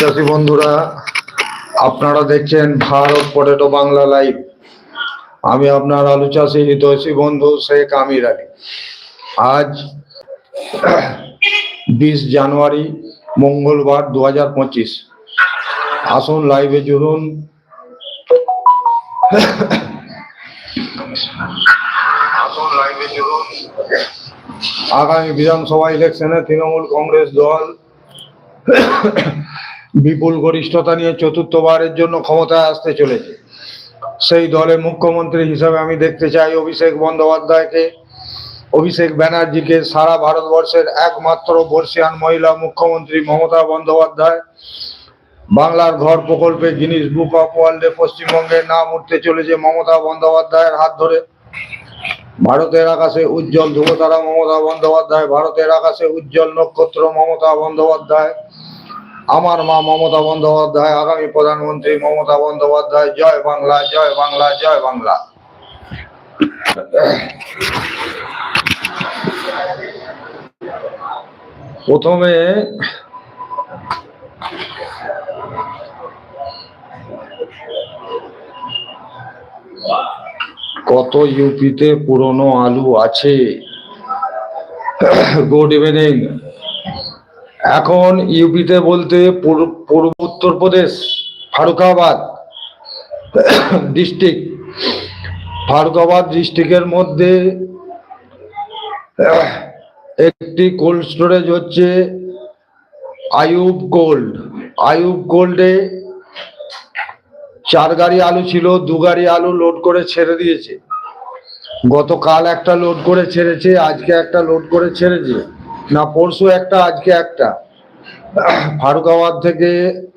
চাষি বন্ধুরা, আপনারা দেখছেন ভারত পটেটো বাংলা লাইভ। আমি আপনার আলু চাষি হিতৈষী বন্ধু শেখ আমির আলী। আজ বিশ জানুয়ারি, মঙ্গলবার দু হাজার পঁচিশ। আসুন লাইভে জুড়ুন। আসুন লাইভে জুড়ুন। আগামী বিধানসভা ইলেকশনে তৃণমূল কংগ্রেস দল বিপুল গরিষ্ঠতা নিয়ে চতুর্থবারের জন্য ক্ষমতায় আসতে চলেছে। সেই দলের মুখ্যমন্ত্রী হিসাবে আমি দেখতে চাই অভিষেক বন্দ্যোপাধ্যায়কে। অভিষেক ব্যানার্জিকে সারা ভারতবর্ষের একমাত্র বর্ষিয়ান মহিলা মুখ্যমন্ত্রী মমতা বন্দ্যোপাধ্যায়। বাংলার ঘর প্রকল্পে গিনিস বুক অফ ওয়ার্ল্ডে পশ্চিমবঙ্গের নাম উঠতে চলেছে মমতা বন্দ্যোপাধ্যায়ের হাত ধরে। ভারতের আকাশে উজ্জ্বল ধ্রুবতারা মমতা বন্দ্যোপাধ্যায়, ভারতের আকাশে উজ্জ্বল নক্ষত্র মমতা বন্দ্যোপাধ্যায়। আমার মা মমতা বন্দ্যোপাধ্যায়, আগামী প্রধানমন্ত্রী মমতা বন্দ্যোপাধ্যায়, জয় বাংলা জয় বাংলা জয় বাংলা। প্রথমে কত ইউপিতে পুরনো আলু আছে? Good evening. এখন ইউপিতে বলতে পূর্ব উত্তরপ্রদেশ ফারুকাবাদ ডিস্ট্রিক্ট। ফারুকাবাদ ডিস্ট্রিক্টের মধ্যে একটি কোল্ড স্টোরেজ হচ্ছে আয়ুব গোল্ড। আয়ুব গোল্ডে চার গাড়ি আলু ছিল, দু গাড়ি আলু লোড করে ছেড়ে দিয়েছে। গতকাল একটা লোড করে ছেড়েছে, আজকে একটা লোড করে ছেড়েছে। না, পরশু একটা, আজকে একটা। ফারুকাবাদ থেকে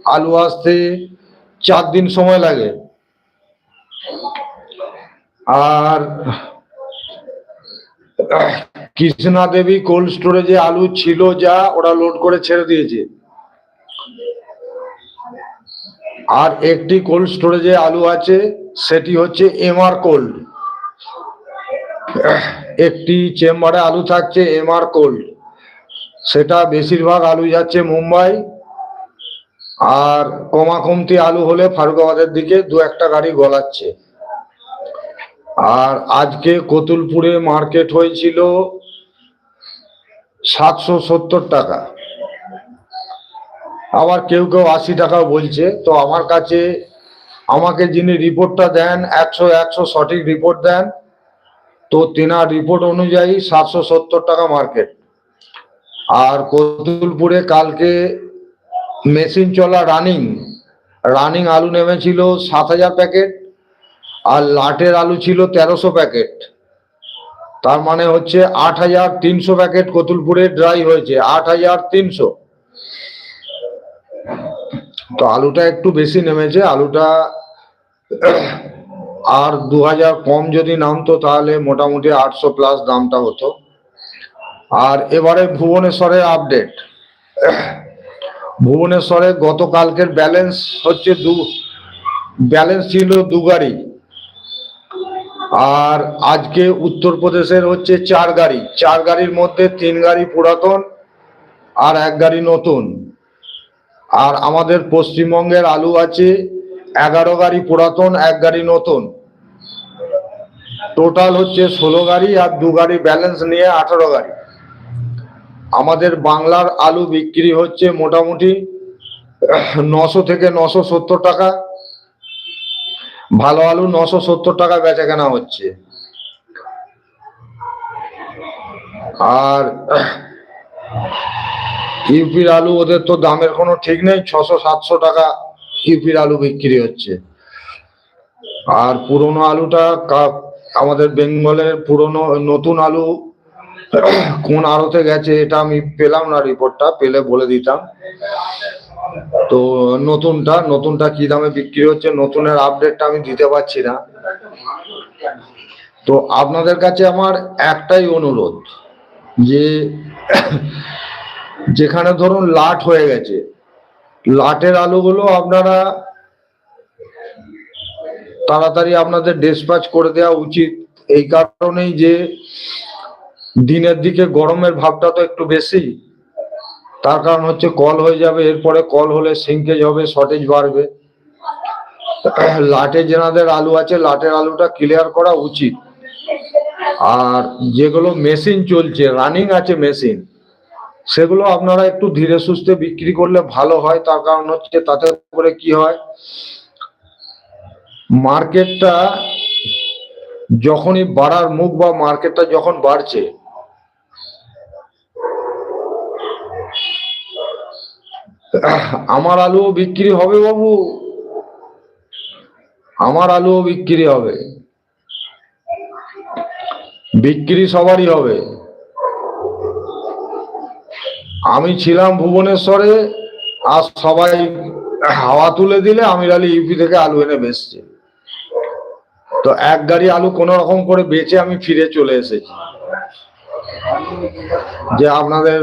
আলু আসতে চার দিন সময় লাগে। আর কৃষ্ণা দেবী কোল্ড স্টোরেজে আলু ছিল যা ওরা লোড করে ছেড়ে দিয়েছে। আর একটি কোল্ড স্টোরেজে আলু আছে, সেটি হচ্ছে এমআর কোল্ড। একটি চেম্বারে আলু থাকছে, এমআর কোল্ড। সেটা বেশিরভাগ আলু যাচ্ছে মুম্বাই, আর কমা কমতি আলু হলে ফারুকাবাদের দিকে দু একটা গাড়ি গলাচ্ছে। আর আজকে কতুলপুরে মার্কেট হয়েছিল সাতশো সত্তর টাকা। আবার কেউ কেউ আশি টাকা বলছে, তো আমার কাছে আমাকে যিনি রিপোর্টটা দেন, একশো একশো সঠিক রিপোর্ট দেন, তো তেনার রিপোর্ট অনুযায়ী সাতশো সত্তর টাকা মার্কেট। আর কতুলপুরে কালকে মেশিন চলা রানিং রানিং আলু নেমেছিল সাত হাজার প্যাকেট আর লাটের আলু ছিল তেরোশো প্যাকেট তার মানে হচ্ছে আট হাজার তিনশো প্যাকেট কতুলপুরে ড্রাই হয়েছে, আট হাজার তিনশো। তো আলুটা একটু বেশি নেমেছে, আলুটা আর দু হাজার কম যদি নামতো তাহলে মোটামুটি আটশো প্লাস দামটা হতো। আর এবারে ভুবনেশ্বরের আপডেট ভুবনেশ্বরে গতকালকের ব্যালেন্স হচ্ছে দু ব্যালেন্স ছিল দু গাড়ি আর আজকে উত্তরপ্রদেশের হচ্ছে চার গাড়ি। চার গাড়ির মধ্যে তিন গাড়ি পুরাতন আর এক গাড়ি নতুন। আর আমাদের পশ্চিমবঙ্গের আলু আছে, এগারো গাড়ি পুরাতন, এক গাড়ি নতুন। টোটাল হচ্ছে ষোলো গাড়ি আর দু গাড়ি ব্যালেন্স নিয়ে আঠারো গাড়ি। আমাদের বাংলার আলু বিক্রি হচ্ছে মোটামুটি নশো থেকে নশো সত্তর টাকা। ভালো আলু নশো সত্তর টাকা বেচা কেনা হচ্ছে। আর ইউপির আলু ওদের তো দামের কোনো ঠিক নেই, ছশো সাতশো টাকা ইউপির আলু বিক্রি হচ্ছে। আর পুরনো আলুটা আমাদের বেঙ্গলের পুরনো নতুন আলু কোন আড়তে গেছে এটা আমি পেলাম না রিপোর্টটা পেলে বলে দিতাম। তো নতুনটা নতুনটা কি দামে বিক্রি হচ্ছে, নতুনের আপডেটটা আমি দিতে পারছি না। তো আপনাদের কাছে আমার একটাই অনুরোধ, যে যেখানে ধরুন লাট হয়ে গেছে, লাটের আলুগুলো আপনারা তাড়াতাড়ি আপনাদের ডিসপ্যাচ করে দেওয়া উচিত। এই কারণেই যে দিনের দিকে গরমের ভাবটা তো একটু বেশি। তার কারণ হচ্ছে কল হয়ে যাবে, এরপরে কল হলে সিঙ্কেজ হবে, শর্টেজ বাড়বে। লাটে যেনাদের আলু আছে, লাটের আলুটা ক্লিয়ার করা উচিত। আর যেগুলো মেশিন চলছে রানিং আছে মেশিন সেগুলো আপনারা একটু ধীরে সুস্থে বিক্রি করলে ভালো হয়। তার কারণ হচ্ছে তাতে করে কি হয় মার্কেটটা যখনই বাড়ার মুখ বা মার্কেটটা যখন বাড়ছে আমার আলুও বিক্রি হবে বাবু। আমার আলুও বিক্রি হবে। বিক্রি সবারই হবে। আমি ছিলাম ভুবনেশ্বরে, আর সবাই হাওয়া তুলে দিলে আমির আলী ইউপি থেকে আলু এনে বেচছে। তো এক গাড়ি আলু কোন রকম করে বেচে আমি ফিরে চলে এসেছি। যে আপনাদের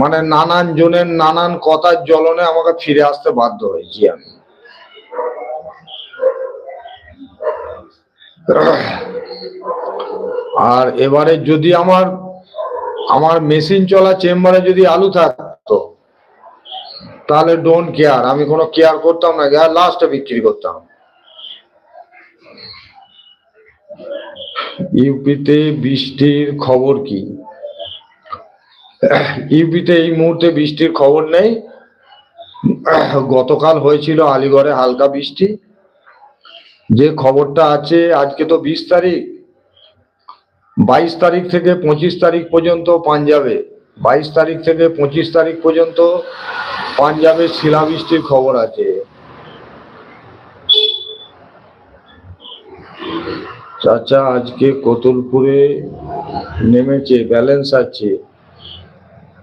মানে নানান জনের নানান কথার জ্বলনে আমাকে ফিরে আসতে বাধ্য হয়েছি আমি। আর এবারে যদি আমার আমার মেশিন চলা চেম্বারে যদি আলু থাকতো, তাহলে ডোন্ট কেয়ার আমি কোনো কেয়ার করতাম না, আর লাস্টে বিক্রি করতাম। ইউপিতে বৃষ্টির খবর কি? ইউপিতে এই মুহূর্তে বৃষ্টির খবর নেই। গতকাল হয়েছিল আলিগড়ে হালকা বৃষ্টি। যে খবরটা আছে, আজকে তো বিশ তারিখ। বাইশ তারিখ থেকে পঁচিশ তারিখ পর্যন্ত পাঞ্জাবে। বাইশ তারিখ থেকে পঁচিশ তারিখ পর্যন্ত পাঞ্জাবে শিলাবৃষ্টির খবর আছে। চাচা, আজকে কতুলপুরে নেমেছে, ব্যালেন্স আছে।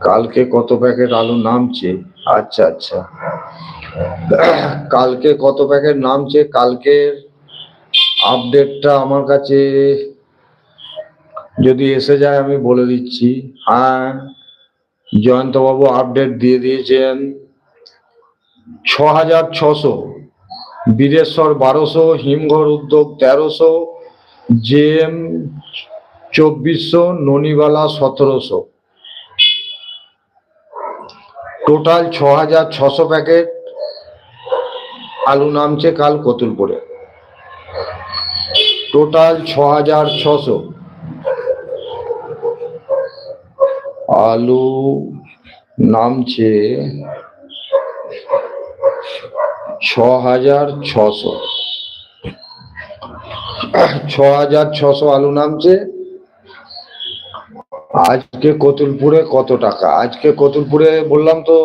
কালকে কত প্যাকেট আলু নামছে আচ্ছা আচ্ছা। কালকে কত প্যাকেট নামছে কালকের আপডেটটা আমার কাছে যদি এসে যায় আমি বলে দিচ্ছি। হ্যাঁ জয়ন্তবাবু আপডেট দিয়ে দিয়েছেন। ছ হাজার ছশো, বীরেশ্বর বারোশো, হিমঘর উদ্যোগ তেরোশো জেএম চব্বিশশো, ননিবালা সতেরোশো। টোটাল ছ হাজার ছশো প্যাকেট আলু নামছে কাল কতুলপুরে। টোটাল ছ হাজার ছশো আলু নামছে ছ হাজার ছশো। ছ হাজার ছশো আলু নামছে আজকে কতুলপুরে কত টাকা? আজকে কতুলপুরে বললাম তো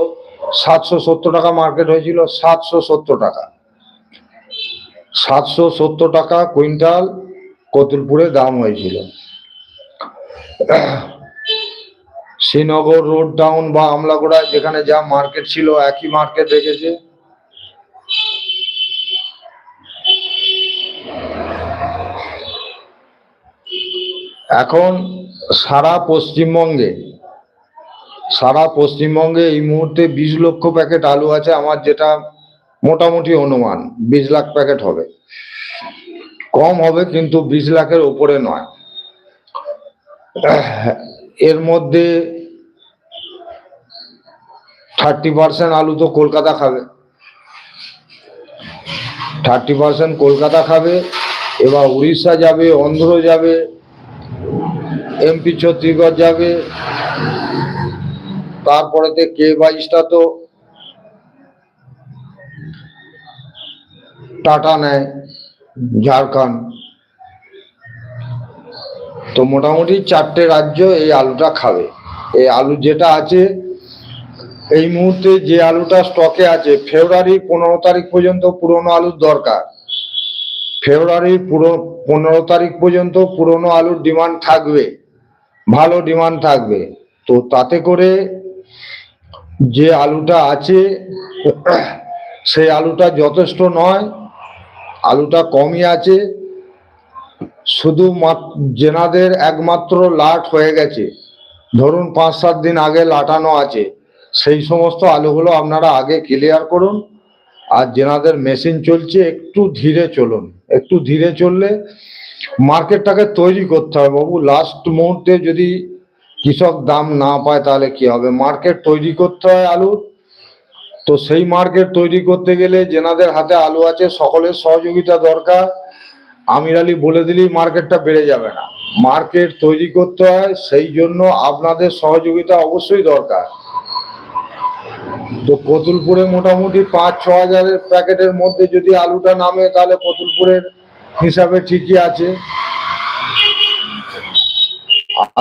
সাতশো সত্তর টাকা মার্কেট হয়েছিল, সাতশো সত্তর টাকা। সাতশো সত্তর টাকা কুইন্টাল কতুলপুরে দাম হয়েছিল। শ্রীনগর রোড টাউন বা আমলাগোড়ায় যেখানে যা মার্কেট ছিল, একই মার্কেট রেখেছে। এখন সারা পশ্চিমবঙ্গে সারা পশ্চিমবঙ্গে এই মুহূর্তে বিশ লক্ষ প্যাকেট আলু আছে, আমার যেটা মোটামুটি অনুমান, বিশ লাখ প্যাকেট হবে। কম হবে কিন্তু বিশ লাখের উপরে নয়। এর মধ্যে থার্টি পার্সেন্ট আলু তো কলকাতা খাবে। থার্টি পার্সেন্ট কলকাতা খাবে, এবার উড়িষ্যা যাবে, অন্ধ্র যাবে এমপি ছত্তিশগড় যাবে তারপরেতে কে বাইশটা তো টাটা নেয় ঝাড়খণ্ড। তো মোটামুটি চারটে রাজ্য এই আলুটা খাবে। এই আলু যেটা আছে, এই মুহূর্তে যে আলুটা স্টকে আছে, ফেব্রুয়ারি পনেরো তারিখ পর্যন্ত পুরনো আলুর দরকার। ফেব্রুয়ারি পুরো পনেরো তারিখ পর্যন্ত পুরনো আলুর ডিমান্ড থাকবে। ভালো ডিমান্ড থাকবে। তো তাতে করে যে আলুটা আছে সেই আলুটা যথেষ্ট নয়, আলুটা কমই আছে, শুধু জেনাদের একমাত্র লাট হয়ে গেছে। ধরুন পাঁচ সাত দিন আগে লাটানো আছে, সেই সমস্ত আলুগুলো আপনারা আগে ক্লিয়ার করুন, আর যেনাদের মেশিন চলছে, একটু ধীরে চলুন। একটু ধীরে চললে মার্কেটটাকে তৈরি করতে হবে বাবু। লাস্ট মুহূর্তে যদি কৃষক দাম না পায় তাহলে কি হবে? মার্কেট তৈরি করতে হয় আলুর তো সেই মার্কেট তৈরি করতে গেলে যেনাদের হাতে আলু আছে, সকলের সহযোগিতা দরকার। আমির আলী বলে দিলেই মার্কেটটা বেড়ে যাবে না। মার্কেট তৈরি করতে হয়, সেই জন্য আপনাদের সহযোগিতা অবশ্যই দরকার। তো কতুলপুরে মোটামুটি পাঁচ ছ হাজারের প্যাকেটের মধ্যে যদি আলুটা নামে, তাহলে কতুলপুরের হিসাবে ঠিকই আছে।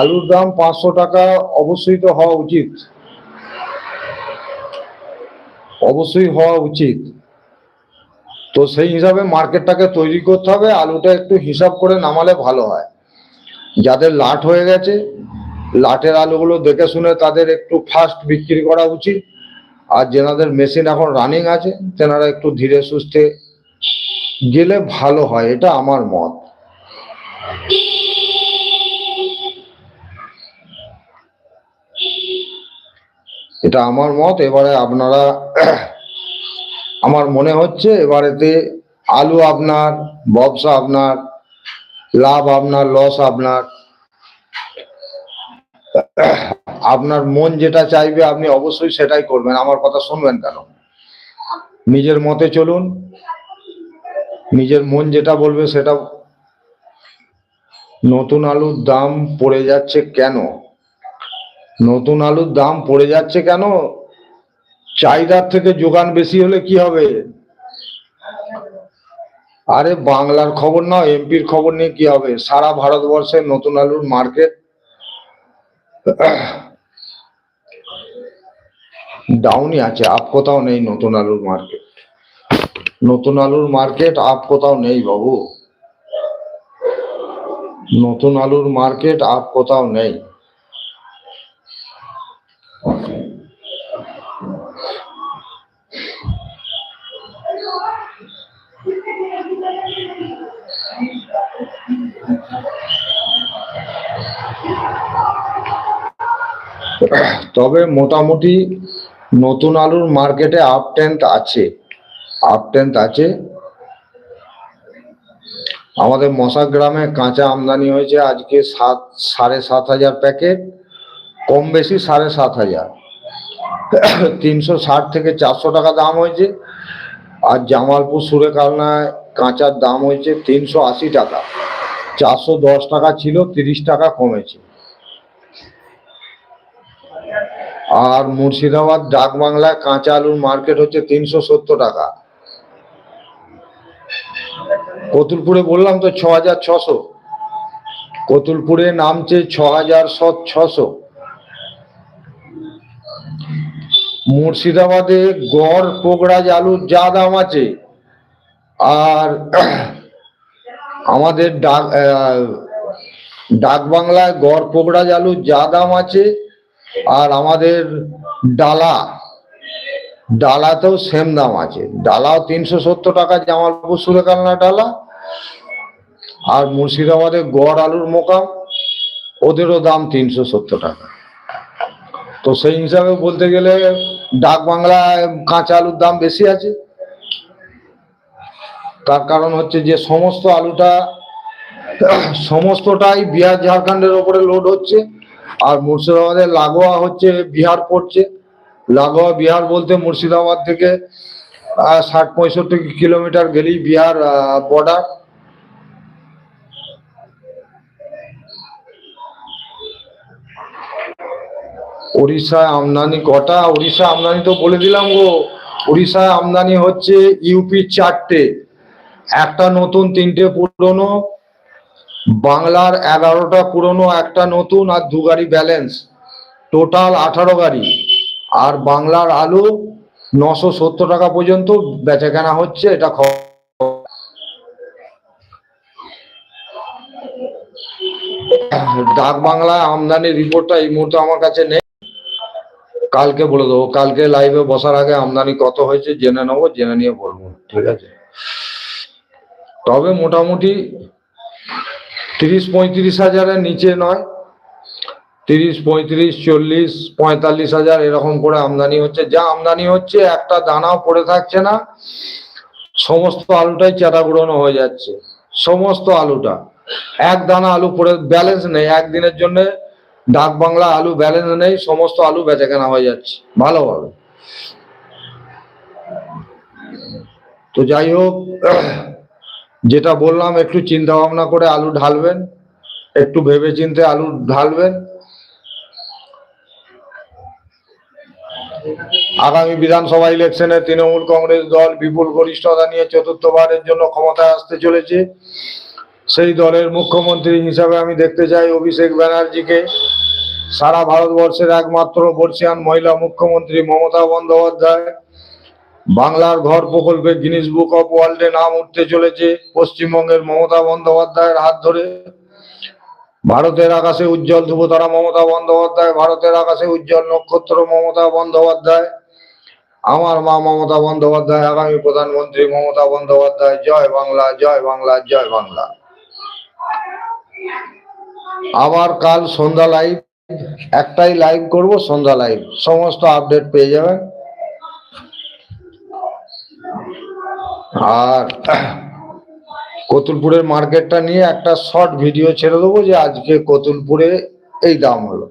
আলুর দাম পাঁচশো টাকা অবশ্যই তো হওয়া উচিত। অবশ্যই হওয়া উচিত। তো সেই হিসাবে মার্কেটটাকে তৈরি করতে হবে, আলুটা একটু হিসাব করে নামালে ভালো হয়। যাদের লাট হয়ে গেছে, লাটের আলুগুলো দেখে শুনে তাদের একটু ফাস্ট বিক্রি করা উচিত। আর যেনাদের মেশিন এখন রানিং আছে, তেনারা একটু ধীরে সুস্থে গেলে ভালো হয়, এটা আমার মত। এটা আমার মত। এবারে আপনারা, আমার মনে হচ্ছে এবারেতে আলু আপনার ব্যবসা আপনার, লাভ আপনার, লস আপনার। আপনার মন যেটা চাইবে আপনি অবশ্যই সেটাই করবেন। আমার কথা শুনবেন কেন? নিজের মতে চলুন। নিজের মন যেটা বলবে সেটা নতুন আলুর দাম পড়ে যাচ্ছে কেন? নতুন আলুর দাম পড়ে যাচ্ছে কেন? চাহিদার থেকে যোগান বেশি হলে কি হবে? আরে বাংলার খবর না, এমপির খবর নিয়ে কি হবে? সারা ভারতবর্ষে নতুন আলুর মার্কেট ডাউনই আছে, আপ কোথাও নেই নতুন আলুর মার্কেট। নতুন আলুর মার্কেট আপ কোথাও নেই বাবু। নতুন আলুর মার্কেট আপ কোথাও নেই। তবে মোটামুটি নতুন আলুর মার্কেটে আপ টেন্থ আছে। আপ টেন্থ আছে। আমাদের মশা গ্রামে কাঁচা আমদানি হয়েছে আজকে সাত, সাড়ে সাত হাজার প্যাকেট, কম বেশি সাড়ে সাত হাজার। তিনশো ষাট থেকে চারশো টাকা দাম হয়েছে। আর জামালপুর সুরেকালনায় কাঁচার দাম হয়েছে তিনশো আশি টাকা। চারশো দশ টাকা ছিল, তিরিশ টাকা কমেছে। আর মুর্শিদাবাদ ডাক বাংলায় কাঁচা আলুর মার্কেট হচ্ছে তিনশো সত্তর টাকা। কতুলপুরে বললাম তো ছ হাজার ছশো। কতুলপুরে নামছে ছ হাজার ছশো। মুর্শিদাবাদে গড়, পোগড়াজ, আলুর যা দাম আছে, আর আমাদের ডাক ডাক বাংলায় গড়, পোগড়াজ, আলুর যা দাম আছে, আর আমাদের ডালা। ডালাতেও সেম দাম আছে। ডালাও তিনশো সত্তর টাকা, জামালপুর সুরেকালনা ডালা আর মুর্শিদাবাদে গড় আলুর মোকাম, ওদেরও দাম তিনশো সত্তর টাকা। তো সেই হিসাবে বলতে গেলে ডাক বাংলায় কাঁচা আলুর দাম বেশি আছে। তার কারণ হচ্ছে যে সমস্ত আলুটা, সমস্তটাই বিহার ঝাড়খণ্ডের ওপরে লোড হচ্ছে আর মুর্শিদাবাদের লাগোয়া হচ্ছে, বিহার পড়ছে। লাগোয়া বিহার বলতে মুর্শিদাবাদ থেকে ষাট পঁয়ষট্টি কিলোমিটার গেলেই বিহার বর্ডার উড়িষ্যায় আমদানি কটা? উড়িষ্যা আমদানি তো বলে দিলাম গো। উড়িষ্যায় আমদানি হচ্ছে ইউপি চারটে। একটা নতুন, তিনটে পুরনো। বাংলার এগারোটা পুরনো, একটা নতুন আর দু গাড়ি ব্যালেন্স টোটাল আঠারো গাড়ি। আর বাংলার আলু নশো সত্তর টাকা পর্যন্ত বেচা কেনা হচ্ছে, এটা ডাক বাংলা আমদানি রিপোর্টটা এই মুহূর্তে আমার কাছে নেই। কালকে বলে দেবো, কালকে লাইভে বসার আগে আমদানি কত হয়েছে জেনে নেব, জেনে নিয়ে বলব, ঠিক আছে? তবে মোটামুটি তিরিশ পঁয়ত্রিশ হাজারের নিচে নয়। তিরিশ, পঁয়ত্রিশ, চল্লিশ, পঁয়তাল্লিশ হাজার এরকম করে আমদানি হচ্ছে। যা আমদানি হচ্ছে, একটা দানাও পড়ে থাকছে না। সমস্ত আলুটাই চাটা গুঁড়োনো হয়ে যাচ্ছে। সমস্ত আলুটা। এক দানা আলু পড়ে ব্যালেন্স নেই। একদিনের জন্য ডাক বাংলা আলু ব্যালেন্স নেই। সমস্ত আলু বেচা কেনা হয়ে যাচ্ছে। ভালোভাবে। তো যাই হোক, যেটা বললাম, একটু চিন্তা ভাবনা করে আলু ঢালবেন। একটু ভেবে চিন্তে আলু ঢালবেন। আগামী বিধানসভা ইলেকশনে তৃণমূল কংগ্রেস দল বিপুল গরিষ্ঠতা নিয়ে চতুর্থবারের জন্য ক্ষমতায় আসতে চলেছে। সেই দলের মুখ্যমন্ত্রী হিসাবে আমি দেখতে চাই অভিষেক ব্যানার্জিকে। সারা ভারতবর্ষের একমাত্র বর্ষিয়ান মহিলা মুখ্যমন্ত্রী মমতা বন্দ্যোপাধ্যায়। বাংলার ঘর প্রকল্পে গিনিস বুক অফ ওয়ার্ল্ডে নাম উঠতে চলেছে। পশ্চিমবঙ্গের মমতা বন্দ্যোপাধ্যায়ের হাত ধরে। ভারতের আকাশে উজ্জ্বল ধ্রুবতারা মমতা বন্দ্যোপাধ্যায়, ভারতের আকাশে উজ্জ্বল নক্ষত্র মমতা বন্দ্যোপাধ্যায়। আমার মা মমতা বন্দ্যোপাধ্যায়, আগামী প্রধানমন্ত্রী মমতা বন্দ্যোপাধ্যায়। জয় বাংলা জয় বাংলা জয় বাংলা। আবার কাল সন্ধ্যা লাইভ একটাই লাইভ করব, সন্ধ্যা লাইভ সমস্ত আপডেট পেয়ে যাবেন। আর কতুলপুরের মার্কেটটা নিয়ে একটা শর্ট ভিডিও ছেড়ে দেবো যে আজকে কতুলপুরে এই দাম হলো।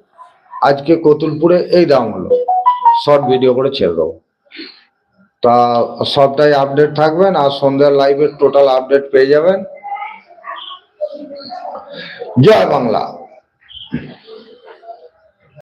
আজকে কতুলপুরে এই দাম হলো। শর্ট ভিডিও করে ছেড়ে দেবো। তা সবটাই আপডেট থাকবেন আর সন্ধ্যার লাইভের টোটাল আপডেট পেয়ে যাবেন। জয় বাংলা।